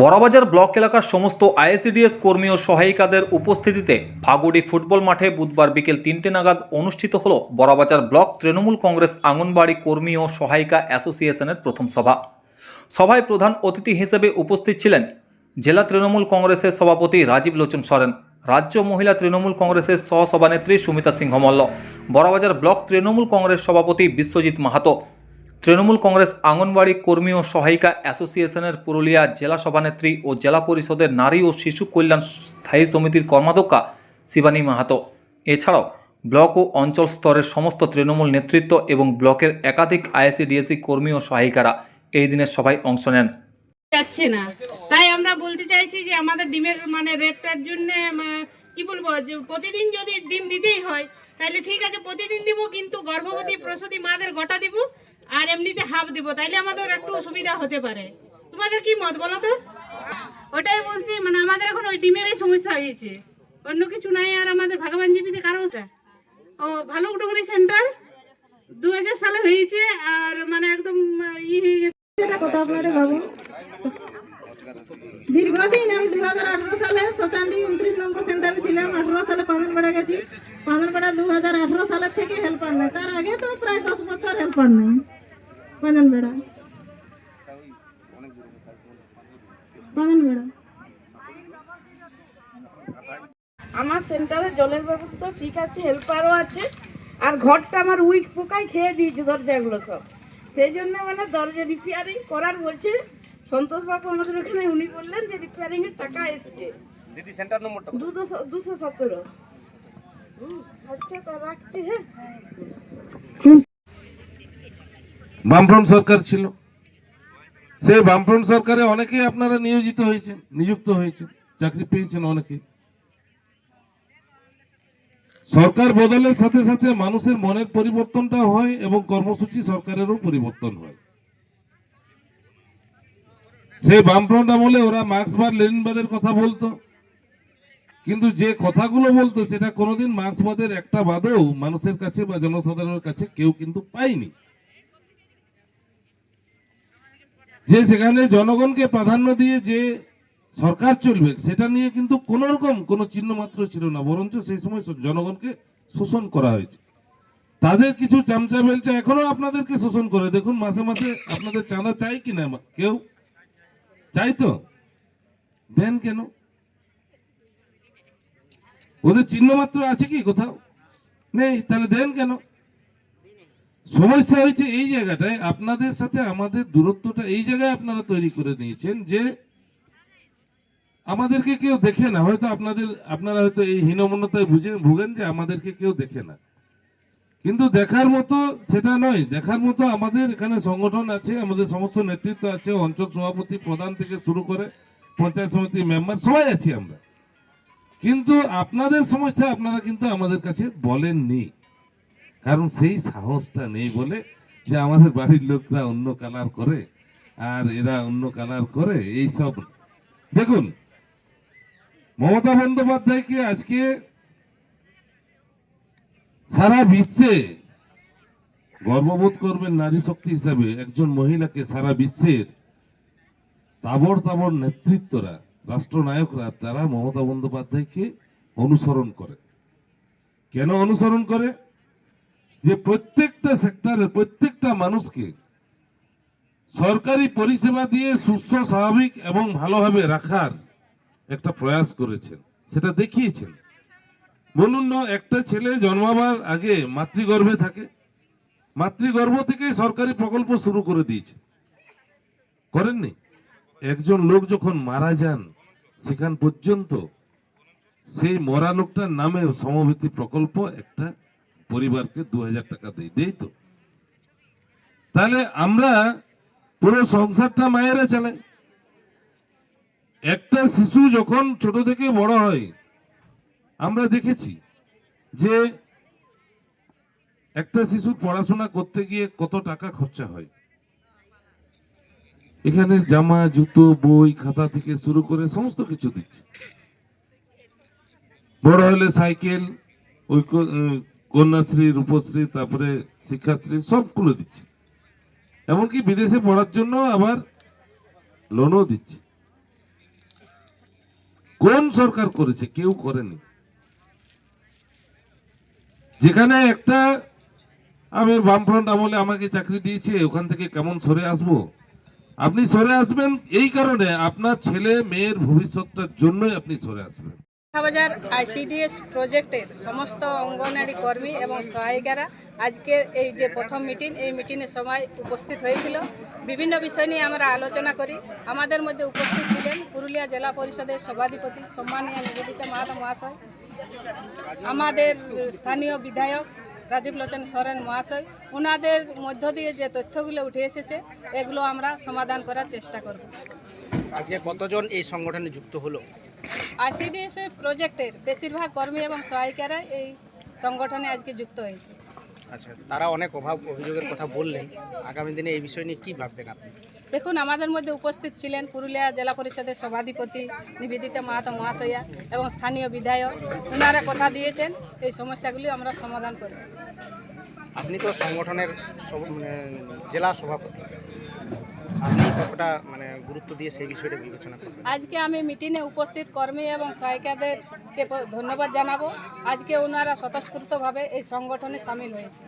Burrabazar block এলাকার সমস্ত আইএসিডিএস কর্মী ও সহায়িকাদের উপস্থিতিতে ফাগুড়ি ফুটবল মাঠে বুধবার বিকেল তিনটে নাগাদ অনুষ্ঠিত হল বড়বাজার ব্লক তৃণমূল কংগ্রেস আঙ্গনবাড়ি কর্মী ও সহায়িকা অ্যাসোসিয়েশনের প্রথম সভা। সভায় প্রধান অতিথি হিসেবে উপস্থিত ছিলেন জেলা তৃণমূল কংগ্রেসের সভাপতি রাজীব লোচন সরেন, রাজ্য মহিলা তৃণমূল কংগ্রেসের সহসভানেত্রী সুমিতা সিংহ মল্ল বড়বাজার ব্লক তৃণমূল কংগ্রেস সভাপতি বিশ্বজিৎ মাহাতো তৃণমূল কংগ্রেস আঙ্গনবাড়ি কর্মী ও সহায়িকা অ্যাসোসিয়েশনের পুরুলিয়া জেলা সভানেত্রী ও জেলা পরিষদের নারী ও শিশু কল্যাণ স্থায়ী সমিতির কর্মাধ্যক্ষা শিবানী মাহাতো। এছাড়াও ব্লক ও অঞ্চল স্তরের সমস্ত তৃণমূল নেতৃত্ব এবং ব্লকের একাধিক আইএসসি কর্মী ও সহায়িকারা এই দিনের সভায় অংশ নেন। যাচ্ছে না। তাই আমরা বলতে চাইছি যে আমাদের ডিমের মানে রেটটার জন্য কি বলব, যে প্রতিদিন যদি ডিম দিতেই হয় তাহলে ঠিক আছে, প্রতিদিন দিব, কিন্তু গর্ভবতী প্রসূতি মাদের গোটা দিব। আর এমনিতে হাফ দিব, তাইলে আমাদের একটু অসুবিধা হতে পারে। তোমাদের কি মত বলো তো? ওটাই বলছি মানে আমাদের এখন ওই ডিমেরই সমস্যা হয়েছে। অন্য কিছু নাই, আর আমাদের ভাগবান জীবিতে কারও ও, ভালো উটোগুলি সেন্টার দু হাজার সালে হয়েছে, আর মানে একদম ই হয়ে গেছে। কথা আপনারা বাবু দীর্ঘদিন আমি দুই হাজার আঠারো সালে শচান্ডি উনত্রিশ নম্বর সেন্টারে ছিলাম, আঠারো সালে পাঁচনপাড়া গেছি। পাঁচনপাড়া দু হাজার আঠারো সালের থেকে হেল্পার নেই। তার আগে তো প্রায় দশ বছর হেল্প হেল্পার নেই। পাঁচনপাড়া আমার সেন্টারে জলের ব্যবস্থা ঠিক আছে হেল্পারও আছে আর ঘরটা আমার উইক পোকায় খেয়ে দিয়েছে দরজাগুলো সব। সেই জন্য মানে দরজা রিপেয়ারিং করার বলছে সন্তোষ বাবু আমাদের ওখানে উনি বললেন যে রিপেয়ারিং এর টাকা এসেছে। দিদি সেন্টার নম্বরটা দুশো দুশো সতেরো। হুম, আচ্ছা তা রাখছি হ্যাঁ। বামফ্রন্ট সরকার ছিল। সেই বামফ্রন্ট সরকারে অনেকেই আপনারা নিয়োজিত হয়েছেন, নিযুক্ত হয়েছেন, চাকরি পেয়েছেন অনেকে। সরকার বদলের সাথে সাথে মানুষের মনের পরিবর্তনটা হয় এবং কর্মসূচি সরকারেরও পরিবর্তন হয়। সেই বামফ্রন্ট আমলে ওরা মার্ক্সবাদ লেনিনবাদের কথা বলতো। কিন্তু যে কথাগুলো বলতো, সেটা কোনোদিন মার্ক্সবাদের একটা বাদেও মানুষের কাছে বা জনসাধারণের কাছে কেউ কিন্তু পায়নি। যে সেখানে জনগণকে প্রাধান্য দিয়ে যে সরকার চলবে, সেটা নিয়ে কিন্তু কোন রকম কোনো চিহ্ন মাত্র ছিল না, বরঞ্চ সেই সময় জনগণকে শোষণ করা হয়েছে। তাদের কিছু চামচা বেলচা এখনও আপনাদেরকে শোষণ করে। দেখুন, মাসে মাসে আপনাদের চাঁদা চাই কি না কেউ? চাই তো? দেন কেন? ওদের চিহ্ন মাত্র আছে কি কোথাও? নেই, তাহলে দেন কেন? সমস্যা হয়েছে এই জায়গাটায়, আপনাদের সাথে আমাদের দূরত্বটা এই জায়গায় আপনারা তৈরি করে নিয়েছেন যে আমাদেরকে কেউ দেখে না। হয়তো আপনাদের, আপনারা হয়তো এই হীনমন্যতায় বুঝে, ভুগেন যে আমাদেরকে কেউ দেখে না। কিন্তু দেখার মতো সেটা নয়। দেখার মতো আমাদের এখানে সংগঠন আছে, আমাদের সমস্ত নেতৃত্ব আছে, অঞ্চল সভাপতি প্রধান থেকে শুরু করে পঞ্চায়েত সমিতি মেম্বার, সবাই আছি আমরা। কিন্তু আপনাদের সমস্যা আপনারা কিন্তু আমাদের কাছে বলেননি। কারণ সেই সাহসটা নেই বলে যে আমাদের বাড়ির লোকরা অন্য কালার করে আর এরা অন্য কালার করে, এই সব দেখুন, মমতা বন্দ্যোপাধ্যায়কে আজকে সারা বিশ্বে গর্ববোধ করবেন নারী শক্তি হিসাবে একজন মহিলাকে সারা বিশ্বের তাবড় তাবড় নেতৃত্বরা, রাষ্ট্রনায়করা, তারা মমতা বন্দ্যোপাধ্যায়কে অনুসরণ করে। কেন অনুসরণ করে? যে প্রত্যেকটা সেক্টরের প্রত্যেকটা মানুষকে সরকারি পরিষেবা দিয়ে সুস্থ, স্বাভাবিক এবং ভালোভাবে রাখার একটা প্রয়াস করেছেন। সেটা দেখিয়েছেন। বলুন না, একটা ছেলে জন্মাবার আগে মাতৃগর্ভে থাকে। মাতৃগর্ভ থেকে সরকারি প্রকল্প শুরু করে দিয়েছে। করেননি? একজন লোক যখন মারা যান, সেখান পর্যন্ত সেই মরা লোকটার নামে সমভিত্তি প্রকল্প একটা পরিবারকে দু হাজার টাকা দেয় দেই তো। তাহলে আমরা পুরো সংসারটা মায়েরা চালাই। একটা শিশু যখন ছোট থেকে বড় হয়, আমরা দেখেছি যে একটা শিশুর পড়াশোনা করতে গিয়ে কত টাকা খরচা হয়। এখানে জামা, জুতো, বই, খাতা থেকে শুরু করে সমস্ত কিছু দিচ্ছে। বড় হলে সাইকেল, ওই কন্যাশ্রী, রূপশ্রী, তারপরে শিক্ষাশ্রী সবগুলো দিচ্ছে। এমনকি বিদেশে পড়ার জন্য আবার লোনও দিচ্ছে। কোন সরকার করেছে কেউ করেনি। যেখানে একটা, আমি বামফ্রন্ট আমলে আমাকে চাকরি দিয়েছে, ওখান থেকে কেমন সরে আসব? আপনি সরে আসবেন এই কারণে আপনার ছেলে, মেয়ের ভবিষ্যৎটার জন্যই আপনি সরে আসবেন। বাজার আইসিডিএস প্রজেক্টের সমস্ত অঙ্গনারী কর্মী এবং সহায়িকারা আজকের এই যে প্রথম মিটিং, এই মিটিংয়ের সময় উপস্থিত হয়েছিল। বিভিন্ন বিষয় নিয়ে আমরা আলোচনা করি। আমাদের মধ্যে উপস্থিত ছিলেন পুরুলিয়া জেলা পরিষদের সভাধিপতি সম্মানীয় নিবেদিতা মাহাতো মহাশয়, আমাদের স্থানীয় বিধায়ক রাজীব লোচন সরেন মহাশয়। ওনাদের মধ্য দিয়ে যে তথ্যগুলো উঠে এসেছে, এগুলো আমরা সমাধান করার চেষ্টা করব। আজকে কতজন এই সংগঠনে যুক্ত হলো? আইসিডিএস প্রজেক্টের বেশিরভাগ কর্মী এবং সহায়িকারা এই সংগঠনে আজকে যুক্ত হয়েছে। আচ্ছা তারা অনেক অভাব অভিযোগের কথা বললেন। আগামী দিনে এই বিষয় নিয়ে কি ভাববেন আপনি? দেখুন আমাদের মধ্যে উপস্থিত ছিলেন পুরুলিয়া জেলা পরিষদের সভাধিপতি নিবেদিতা মাহাতো মহাশয়া এবং স্থানীয় বিধায়ক। ওনারা কথা দিয়েছেন এই সমস্যাগুলি আমরা সমাধান করব। আপনি তো সংগঠনের মানে জেলা সভাপতি। মানে আজকে আমি মিটিংয়ে উপস্থিত কর্মী এবং সহায়িকাদেরকে ধন্যবাদ জানাব। আজকে ওনারা স্বতঃস্ফূর্তভাবে এই সংগঠনে সামিল হয়েছে।